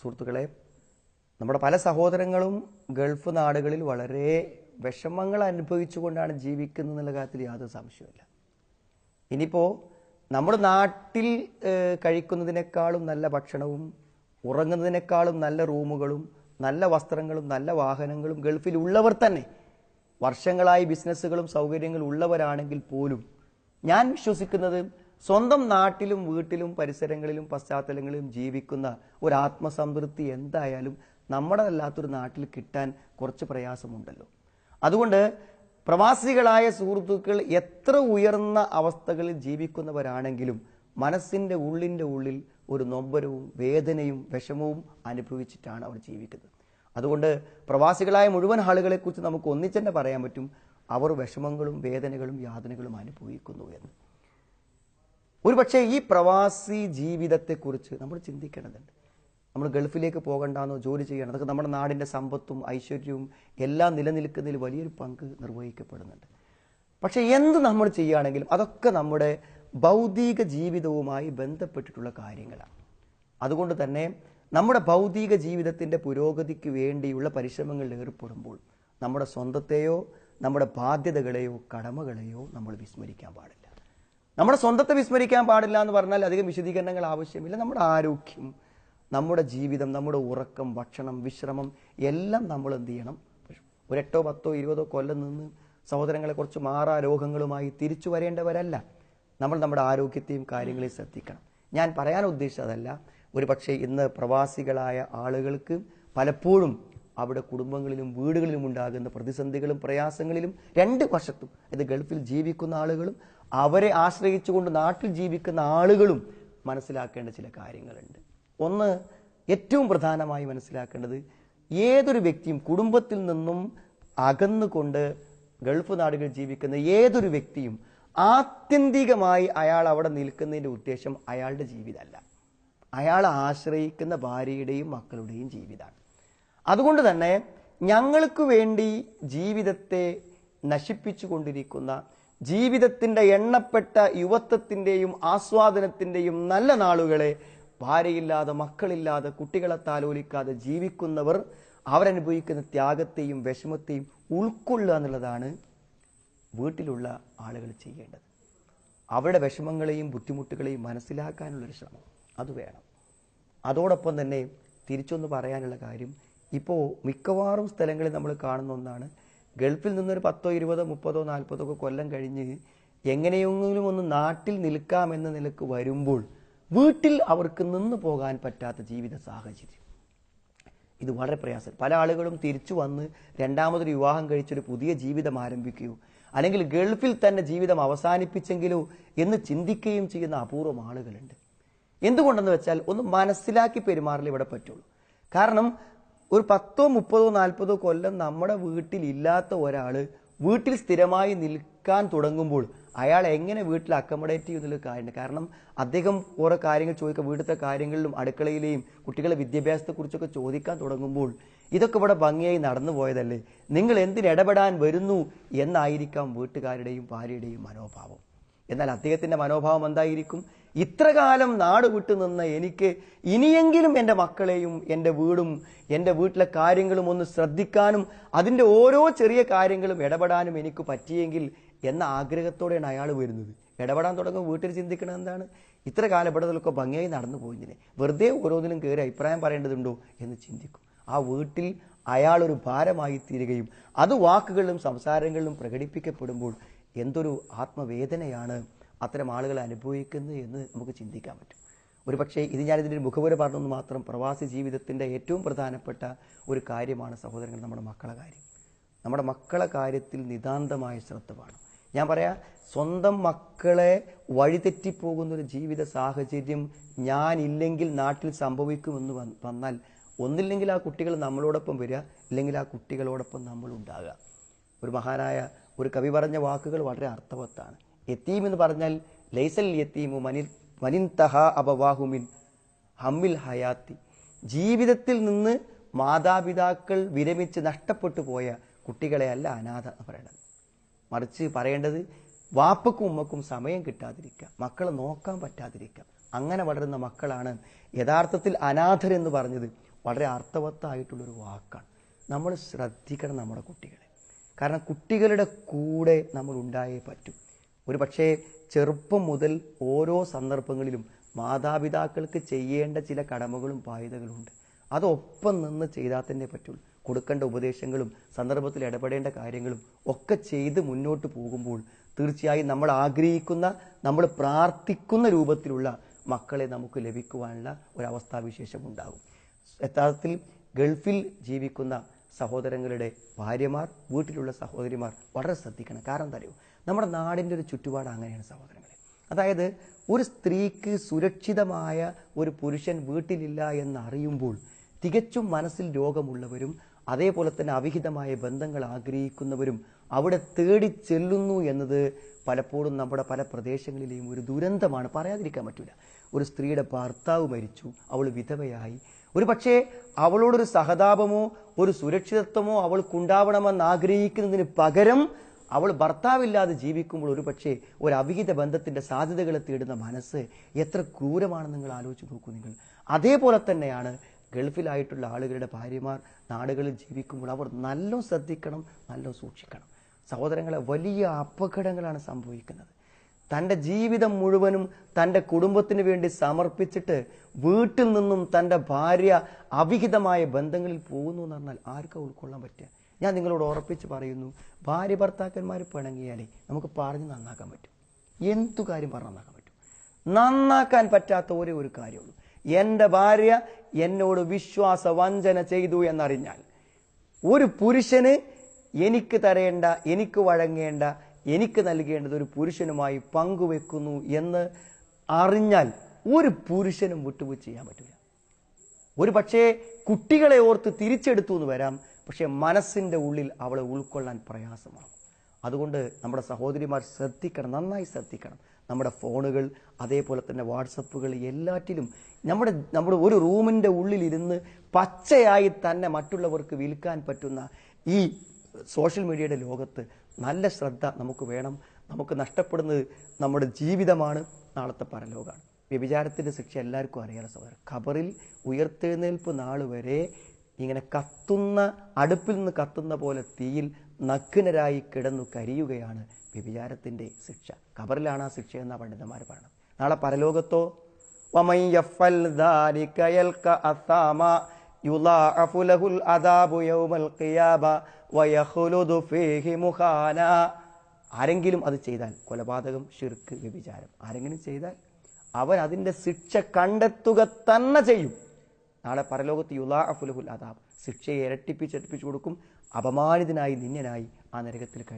സുഹൃത്തുക്കളെ നമ്മുടെ പല സഹോദരങ്ങളും ഗൾഫ് നാടുകളിൽ വളരെ വിഷമങ്ങൾ അനുഭവിച്ചുകൊണ്ടാണ് ജീവിക്കുന്നത് എന്നുള്ള കാര്യത്തിൽ യാതൊരു സംശയമില്ല ഇനിയിപ്പോൾ നമ്മുടെ നാട്ടിൽ കഴിക്കുന്നതിനേക്കാളും നല്ല ഭക്ഷണവും ഉറങ്ങുന്നതിനേക്കാളും നല്ല റൂമുകളും നല്ല വസ്ത്രങ്ങളും നല്ല വാഹനങ്ങളും ഗൾഫിൽ ഉള്ളവർ തന്നെ വർഷങ്ങളായി ബിസിനസ്സുകളും സൗകര്യങ്ങളും ഉള്ളവരാണെങ്കിൽ പോലും ഞാൻ വിശ്വസിക്കുന്നത് സ്വന്തം നാട്ടിലും വീട്ടിലും പരിസരങ്ങളിലും പശ്ചാത്തലങ്ങളിലും ജീവിക്കുന്ന ഒരു ആത്മസംതൃപ്തി എന്തായാലും നമ്മുടെ അല്ലാത്തൊരു നാട്ടിൽ കിട്ടാൻ കുറച്ച് പ്രയാസമുണ്ടല്ലോ. അതുകൊണ്ട് പ്രവാസികളായ സുഹൃത്തുക്കൾ എത്ര ഉയർന്ന അവസ്ഥകളിൽ ജീവിക്കുന്നവരാണെങ്കിലും മനസ്സിന്റെ ഉള്ളിന്റെ ഉള്ളിൽ ഒരു നൊമ്പരവും വേദനയും വിഷമവും അനുഭവിച്ചിട്ടാണ് അവർ ജീവിക്കുന്നത്. അതുകൊണ്ട് പ്രവാസികളായ മുഴുവൻ ആളുകളെക്കുറിച്ച് നമുക്ക് ഒന്നിച്ചെന്നെ പറയാൻ പറ്റും. അവർ വിഷമങ്ങളും വേദനകളും യാതനകളും അനുഭവിക്കുന്നു എന്ന്. ഒരു പക്ഷേ ഈ പ്രവാസി ജീവിതത്തെക്കുറിച്ച് നമ്മൾ ചിന്തിക്കേണ്ടതുണ്ട്. നമ്മൾ ഗൾഫിലേക്ക് പോകണ്ടെന്നോ ജോലി ചെയ്യണം അതൊക്കെ നമ്മുടെ നാടിന്റെ സമ്പത്തും ഐശ്വര്യവും എല്ലാം നിലനിൽക്കുന്നതിൽ വലിയൊരു പങ്ക് നിർവഹിക്കപ്പെടുന്നുണ്ട്. പക്ഷേ എന്ത് നമ്മൾ ചെയ്യുകയാണെങ്കിലും അതൊക്കെ നമ്മുടെ ഭൗതിക ജീവിതവുമായി ബന്ധപ്പെട്ടിട്ടുള്ള കാര്യങ്ങളാണ്. അതുകൊണ്ട് തന്നെ നമ്മുടെ ഭൗതിക ജീവിതത്തിന്റെ പുരോഗതിക്ക് വേണ്ടിയുള്ള പരിശ്രമങ്ങളിൽ ഏർപ്പെടുമ്പോൾ നമ്മുടെ സ്വന്തത്തെയോ നമ്മുടെ ബാധ്യതകളെയോ കടമകളെയോ നമ്മൾ വിസ്മരിക്കാൻ പാടില്ല. നമ്മുടെ സ്വന്തത്തെ വിസ്മരിക്കാൻ പാടില്ല എന്ന് പറഞ്ഞാൽ അധികം വിശദീകരണങ്ങൾ ആവശ്യമില്ല. നമ്മുടെ ആരോഗ്യം നമ്മുടെ ജീവിതം നമ്മുടെ ഉറക്കം ഭക്ഷണം വിശ്രമം എല്ലാം നമ്മൾ എന്ത് ചെയ്യണം? ഒരു എട്ടോ പത്തോ ഇരുപതോ കൊല്ലം നിന്ന് സഹോദരങ്ങളെ കുറച്ച് മാറാ രോഗങ്ങളുമായി തിരിച്ചു വരേണ്ടവരല്ല. നമ്മൾ നമ്മുടെ ആരോഗ്യത്തെയും കാര്യങ്ങളെയും ശ്രദ്ധിക്കണം. ഞാൻ പറയാൻ ഉദ്ദേശിച്ചതല്ല ഒരു പക്ഷേ ഇന്ന് പ്രവാസികളായ ആളുകൾക്ക് പലപ്പോഴും അവിടെ കുടുംബങ്ങളിലും വീടുകളിലും ഉണ്ടാകുന്ന പ്രതിസന്ധികളും പ്രയാസങ്ങളിലും രണ്ട് വശത്തും. ഇത് ഗൾഫിൽ ജീവിക്കുന്ന ആളുകളും അവരെ ആശ്രയിച്ചുകൊണ്ട് നാട്ടിൽ ജീവിക്കുന്ന ആളുകളും മനസ്സിലാക്കേണ്ട ചില കാര്യങ്ങളുണ്ട്. ഒന്ന് ഏറ്റവും പ്രധാനമായി മനസ്സിലാക്കേണ്ടത് ഏതൊരു വ്യക്തിയും കുടുംബത്തിൽ നിന്നും അകന്നുകൊണ്ട് ഗൾഫ് നാടുകളിൽ ജീവിക്കുന്ന ഏതൊരു വ്യക്തിയും ആത്യന്തികമായി അയാൾ അവിടെ നിൽക്കുന്നതിന്റെ ഉദ്ദേശം അയാളുടെ ജീവിതമല്ല. അയാൾ ആശ്രയിക്കുന്ന ഭാര്യയുടെയും മക്കളുടെയും ജീവിതമാണ്. അതുകൊണ്ട് തന്നെ ഞങ്ങൾക്ക് വേണ്ടി ജീവിതത്തെ നശിപ്പിച്ചു കൊണ്ടിരിക്കുന്ന ജീവിതത്തിന്റെ എണ്ണപ്പെട്ട യുവത്വത്തിന്റെയും ആസ്വാദനത്തിന്റെയും നല്ല നാളുകളെ ഭാര്യയില്ലാതെ മക്കളില്ലാതെ കുട്ടികളെ താലോലിക്കാതെ ജീവിക്കുന്നവർ അവരനുഭവിക്കുന്ന ത്യാഗത്തെയും വിഷമത്തെയും ഉൾക്കൊള്ളുക എന്നുള്ളതാണ് വീട്ടിലുള്ള ആളുകൾ ചെയ്യേണ്ടത്. അവരുടെ വിഷമങ്ങളെയും ബുദ്ധിമുട്ടുകളെയും മനസ്സിലാക്കാനുള്ളൊരു ശ്രമം അത് വേണം. അതോടൊപ്പം തന്നെ തിരിച്ചൊന്ന് പറയാനുള്ള കാര്യം ഇപ്പോൾ മിക്കവാറും സ്ഥലങ്ങളിൽ നമ്മൾ കാണുന്ന ഒന്നാണ്. ഗൾഫിൽ നിന്നൊരു പത്തോ ഇരുപതോ മുപ്പതോ നാൽപ്പതോ ഒക്കെ കൊല്ലം കഴിഞ്ഞ് എങ്ങനെയെങ്കിലും ഒന്ന് നാട്ടിൽ നിൽക്കാമെന്ന നിലയ്ക്ക് വരുമ്പോൾ വീട്ടിൽ അവർക്ക് നിന്ന് പോകാൻ പറ്റാത്ത ജീവിത സാഹചര്യം. ഇത് വളരെ പ്രയാസം. പല ആളുകളും തിരിച്ചു വന്ന് രണ്ടാമതൊരു വിവാഹം കഴിച്ചൊരു പുതിയ ജീവിതം ആരംഭിക്കുകയോ അല്ലെങ്കിൽ ഗൾഫിൽ തന്നെ ജീവിതം അവസാനിപ്പിച്ചെങ്കിലോ എന്ന് ചിന്തിക്കുകയും ചെയ്യുന്ന അപൂർവം ആളുകളുണ്ട്. എന്തുകൊണ്ടെന്ന് വെച്ചാൽ ഒന്ന് മനസ്സിലാക്കി പെരുമാറൽ ഇവിടെ പറ്റുള്ളൂ. കാരണം ഒരു പത്തോ മുപ്പതോ നാൽപ്പതോ കൊല്ലം നമ്മുടെ വീട്ടിൽ ഇല്ലാത്ത ഒരാൾ വീട്ടിൽ സ്ഥിരമായി നിൽക്കാൻ തുടങ്ങുമ്പോൾ അയാൾ എങ്ങനെ വീട്ടിൽ അക്കോമഡേറ്റ് ചെയ്യുന്നുള്ള കാര്യമുണ്ട്. കാരണം അദ്ദേഹം ഓരോ കാര്യങ്ങൾ ചോദിക്കുക വീട്ടിലത്തെ കാര്യങ്ങളിലും അടുക്കളയിലെയും കുട്ടികളുടെ വിദ്യാഭ്യാസത്തെക്കുറിച്ചൊക്കെ ചോദിക്കാൻ തുടങ്ങുമ്പോൾ ഇതൊക്കെ ഇവിടെ ഭംഗിയായി നടന്നു പോയതല്ലേ? നിങ്ങൾ എന്തിനിടപെടാൻ വരുന്നു എന്നായിരിക്കാം വീട്ടുകാരുടെയും ഭാര്യയുടെയും മനോഭാവം. എന്നാൽ അദ്ദേഹത്തിന്റെ മനോഭാവം എന്തായിരിക്കും? ഇത്രകാലം നാട് വിട്ടു നിന്ന് എനിക്ക് ഇനിയെങ്കിലും എന്റെ മക്കളെയും എന്റെ വീടും എന്റെ വീട്ടിലെ കാര്യങ്ങളും ഒന്ന് ശ്രദ്ധിക്കാനും അതിന്റെ ഓരോ ചെറിയ കാര്യങ്ങളും ഇടപെടാനും എനിക്ക് പറ്റിയെങ്കിൽ എന്ന ആഗ്രഹത്തോടെയാണ് അയാൾ വരുന്നത്. ഇടപെടാൻ തുടങ്ങും വീട്ടിൽ ചിന്തിക്കണം എന്താണ്? ഇത്ര കാലം ഇവിടെ ഭംഗിയായി നടന്നു പോയില്ലേ? വെറുതെ ഓരോന്നിനും കയറി അഭിപ്രായം പറയേണ്ടതുണ്ടോ എന്ന് ചിന്തിക്കും. ആ വീട്ടിൽ അയാൾ ഒരു ഭാരമായി തീരുകയും അത് വാക്കുകളിലും സംസാരങ്ങളിലും പ്രകടിപ്പിക്കപ്പെടുമ്പോൾ എന്തൊരു ആത്മവേദനയാണ് അത്തരം ആളുകൾ അനുഭവിക്കുന്നത് എന്ന് നമുക്ക് ചിന്തിക്കാൻ പറ്റും. ഒരു പക്ഷേ ഇത് ഞാനിതിന്റെ ഒരു മുഖപുര പറഞ്ഞെന്ന് മാത്രം പ്രവാസി ജീവിതത്തിന്റെ ഏറ്റവും പ്രധാനപ്പെട്ട ഒരു കാര്യമാണ് സഹോദരങ്ങൾ നമ്മുടെ മക്കളെ കാര്യം. നമ്മുടെ മക്കളെ കാര്യത്തിൽ നിതാന്തമായ ശ്രദ്ധ വേണം. ഞാൻ പറയാം സ്വന്തം മക്കളെ വഴിതെറ്റിപ്പോകുന്ന ഒരു ജീവിത സാഹചര്യം ഞാനില്ലെങ്കിൽ നാട്ടിൽ സംഭവിക്കുമെന്ന് വന്ന് വന്നാൽ ഒന്നില്ലെങ്കിൽ ആ കുട്ടികൾ നമ്മളോടൊപ്പം വരിക ഇല്ലെങ്കിൽ ആ കുട്ടികളോടൊപ്പം നമ്മൾ ഉണ്ടാകുക. ഒരു മഹാനായ ഒരു കവി പറഞ്ഞ വാക്കുകൾ വളരെ അർത്ഥവത്താണ്. യത്തീം എന്ന് പറഞ്ഞാൽ ലൈസൽ യത്തീമു മനിൽ മനിന്തഹ അബവാഹുമിൻ ഹമ്മിൽ ഹയാത്തി. ജീവിതത്തിൽ നിന്ന് മാതാപിതാക്കൾ വിരമിച്ച് നഷ്ടപ്പെട്ടു പോയ കുട്ടികളെ അല്ല അനാഥ എന്ന് പറയുന്നത്. മറിച്ച് പറയേണ്ടത് വാപ്പക്കും ഉമ്മക്കും സമയം കിട്ടാതിരിക്കുക മക്കളെ നോക്കാൻ പറ്റാതിരിക്കുക. അങ്ങനെ വളരുന്ന മക്കളാണ് യഥാർത്ഥത്തിൽ അനാഥരെന്ന് പറഞ്ഞത് വളരെ അർത്ഥവത്തായിട്ടുള്ളൊരു വാക്കാണ്. നമ്മൾ ശ്രദ്ധിക്കണം നമ്മുടെ കുട്ടികളെ. കാരണം കുട്ടികളുടെ കൂടെ നമ്മൾ ഉണ്ടായേ പറ്റൂ. ഒരു പക്ഷേ ചെറുപ്പം മുതൽ ഓരോ സന്ദർഭങ്ങളിലും മാതാപിതാക്കൾക്ക് ചെയ്യേണ്ട ചില കടമകളും ബാധ്യതകളുണ്ട്. അതൊപ്പം നിന്ന് ചെയ്താൽ തന്നെ പറ്റുള്ളൂ കൊടുക്കേണ്ട ഉപദേശങ്ങളും സന്ദർഭത്തിൽ ഇടപെടേണ്ട കാര്യങ്ങളും ഒക്കെ ചെയ്ത് മുന്നോട്ട് പോകുമ്പോൾ തീർച്ചയായും നമ്മൾ ആഗ്രഹിക്കുന്ന നമ്മൾ പ്രാർത്ഥിക്കുന്ന രൂപത്തിലുള്ള മക്കളെ നമുക്ക് ലഭിക്കുവാനുള്ള ഒരവസ്ഥാവിശേഷം ഉണ്ടാകും. യഥാർത്ഥത്തിൽ ഗൾഫിൽ ജീവിക്കുന്ന സഹോദരങ്ങളുടെ ഭാര്യമാർ വീട്ടിലുള്ള സഹോദരിമാർ വളരെ ശ്രദ്ധിക്കണം. കാരണം അറിയോ? നമ്മുടെ നാടിന്റെ ഒരു ചുറ്റുപാട് അങ്ങനെയാണ് സഹോദരങ്ങളെ. അതായത് ഒരു സ്ത്രീക്ക് സുരക്ഷിതമായ ഒരു പുരുഷൻ വീട്ടിലില്ല എന്നറിയുമ്പോൾ തികച്ചും മനസ്സിൽ രോഗമുള്ളവരും അതേപോലെ തന്നെ അവിഹിതമായ ബന്ധങ്ങൾ ആഗ്രഹിക്കുന്നവരും അവിടെ തേടി ചെല്ലുന്നു എന്നത് പലപ്പോഴും നമ്മുടെ പല പ്രദേശങ്ങളിലെയും ഒരു ദുരന്തമാണ്. പറയാതിരിക്കാൻ പറ്റില്ല ഒരു സ്ത്രീയുടെ ഭർത്താവ് മരിച്ചു അവൾ വിധവയായി. ഒരു പക്ഷേ അവളോടൊരു സഹതാപമോ ഒരു സുരക്ഷിതത്വമോ അവൾക്കുണ്ടാവണമെന്ന് ആഗ്രഹിക്കുന്നതിന് പകരം അവൾ ഭർത്താവില്ലാതെ ജീവിക്കുമ്പോൾ ഒരു പക്ഷേ ഒരു അവിഹിത ബന്ധത്തിന്റെ സാധ്യതകളെ തേടുന്ന മനസ്സ് എത്ര ക്രൂരമാണെന്ന് നിങ്ങൾ ആലോചിച്ച് നോക്കൂ നിങ്ങൾ. അതേപോലെ തന്നെയാണ് ഗൾഫിലായിട്ടുള്ള ആളുകളുടെ ഭാര്യമാർ നാടുകളിൽ ജീവിക്കുമ്പോൾ അവർ നല്ലോ ശ്രദ്ധിക്കണം നല്ലോ സൂക്ഷിക്കണം. സഹോദരങ്ങളെ വലിയ അപകടങ്ങളാണ് സംഭവിക്കുന്നത്. തന്റെ ജീവിതം മുഴുവനും തന്റെ കുടുംബത്തിന് വേണ്ടി സമർപ്പിച്ചിട്ട് വീട്ടിൽ നിന്നും തന്റെ ഭാര്യ അവിഹിതമായ ബന്ധങ്ങളിൽ പോകുന്നു എന്ന് പറഞ്ഞാൽ ആർക്കാ ഉൾക്കൊള്ളാൻ പറ്റുക? ഞാൻ നിങ്ങളോട് ഉറപ്പിച്ച് പറയുന്നു ഭാര്യ ഭർത്താക്കന്മാർ പിണങ്ങിയാലേ നമുക്ക് പറഞ്ഞ് നന്നാക്കാൻ പറ്റും. എന്തു കാര്യം പറഞ്ഞ് നന്നാക്കാൻ പറ്റും? നന്നാക്കാൻ പറ്റാത്ത ഒരേ ഒരു കാര്യമുള്ളൂ. എന്റെ ഭാര്യ എന്നോട് വിശ്വാസ വഞ്ചന ചെയ്തു എന്നറിഞ്ഞാൽ ഒരു പുരുഷന് എനിക്ക് തരേണ്ട എനിക്ക് വഴങ്ങേണ്ട എനിക്ക് നൽകേണ്ടത് ഒരു പുരുഷനുമായി പങ്കുവെക്കുന്നു എന്ന് അറിഞ്ഞാൽ ഒരു പുരുഷനും വിട്ടുവീഴ്ച ചെയ്യാൻ പറ്റില്ല ഒരു പക്ഷേ കുട്ടികളെ ഓർത്ത് തിരിച്ചെടുത്തു എന്ന് വരാം പക്ഷേ മനസ്സിന്റെ ഉള്ളിൽ അവളെ ഉൾക്കൊള്ളാൻ പ്രയാസമാണ് അതുകൊണ്ട് നമ്മുടെ സഹോദരിമാർ ശ്രദ്ധിക്കണം നന്നായി ശ്രദ്ധിക്കണം. നമ്മുടെ ഫോണുകൾ അതേപോലെ തന്നെ വാട്സപ്പുകൾ എല്ലാറ്റിലും നമ്മുടെ നമ്മുടെ ഒരു റൂമിന്റെ ഉള്ളിലിരുന്ന് പച്ചയായി തന്നെ മറ്റുള്ളവർക്ക് വിൽക്കാൻ പറ്റുന്ന ഈ സോഷ്യൽ മീഡിയയുടെ ലോകത്ത് നല്ല ശ്രദ്ധ നമുക്ക് വേണം. നമുക്ക് നഷ്ടപ്പെടുന്നത് നമ്മുടെ ജീവിതമാണ്. നാളത്തെ പരലോകമാണ്. വ്യഭിചാരത്തിന്റെ ശിക്ഷ എല്ലാവർക്കും അറിയാതെ സഹോദരൻ. ഖബറിൽ ഉയർത്തെഴുന്നേൽപ്പ് നാൾ വരെ ഇങ്ങനെ കത്തുന്ന അടുപ്പിൽ നിന്ന് കത്തുന്ന പോലെ തീയിൽ നഗ്നരായി കിടന്നു കരിയുകയാണ് വ്യഭിചാരത്തിന്റെ ശിക്ഷ. ഖബറിലാണ് ആ ശിക്ഷ എന്ന പണ്ഡിതന്മാർ പറയണം നാളെ പരലോകത്തോ? يفعل ذلك يلقى أثاما يضاعف له العذاب يوم القيامة ويخلد فيه مخانا ആരെങ്കിലും അത് ചെയ്താൽ കൊലപാതകം ഷിർക്ക് വ്യഭിചാരം ആരെങ്കിലും ചെയ്താൽ അവൻ അതിൻ്റെ ശിക്ഷ കണ്ടെത്തുക തന്നെ ചെയ്യും നാളെ പരലോകത്ത് യുലാ അഫുലഹുൽ അതാബ് ശിക്ഷയെ ഇരട്ടിപ്പിച്ചരട്ടിപ്പിച്ചു കൊടുക്കും അപമാനിതനായി നിന്യനായി ആ നരകത്തിൽ കഴിയും